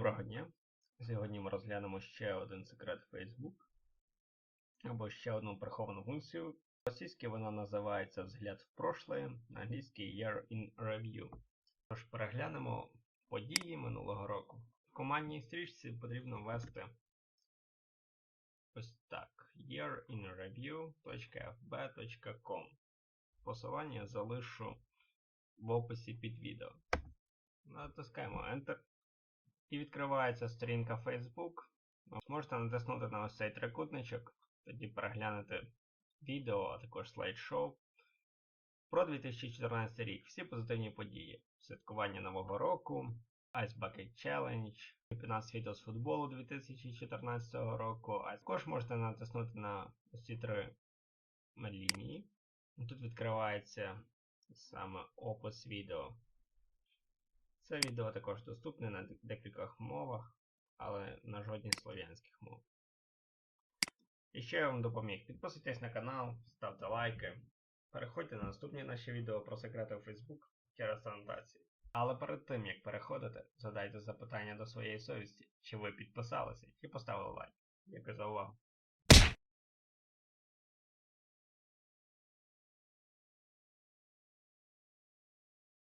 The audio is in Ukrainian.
Доброго дня! Сьогодні ми розглянемо ще один секрет Facebook або ще одну приховану функцію. Російське вона називається Взгляд в прошлое, на англійській Year in Review. Тож переглянемо події минулого року. В командній стрічці потрібно ввести ось так: yearinreview.fb.com. Посилання залишу в описі під відео. Натискаємо Enter. І відкривається сторінка Facebook. Можете натиснути на ось цей трикутничок, тоді переглянути відео, а також слайд-шоу про 2014 рік. Всі позитивні події. Святкування Нового року, Ice Bucket Challenge, чемпіонат світу з футболу 2014 року. А також можете натиснути на ось ці три лінії. Тут відкривається саме опис відео. Це відео також доступне на декількох мовах, але на жодній слов'янських мовах. І ще я вам допоміг. Підписуйтесь на канал, ставте лайки, переходьте на наступні наші відео про секрети у Facebook через анотації. Але перед тим як переходите, задайте запитання до своєї совісті, чи ви підписалися і поставили лайк. Дякую за увагу.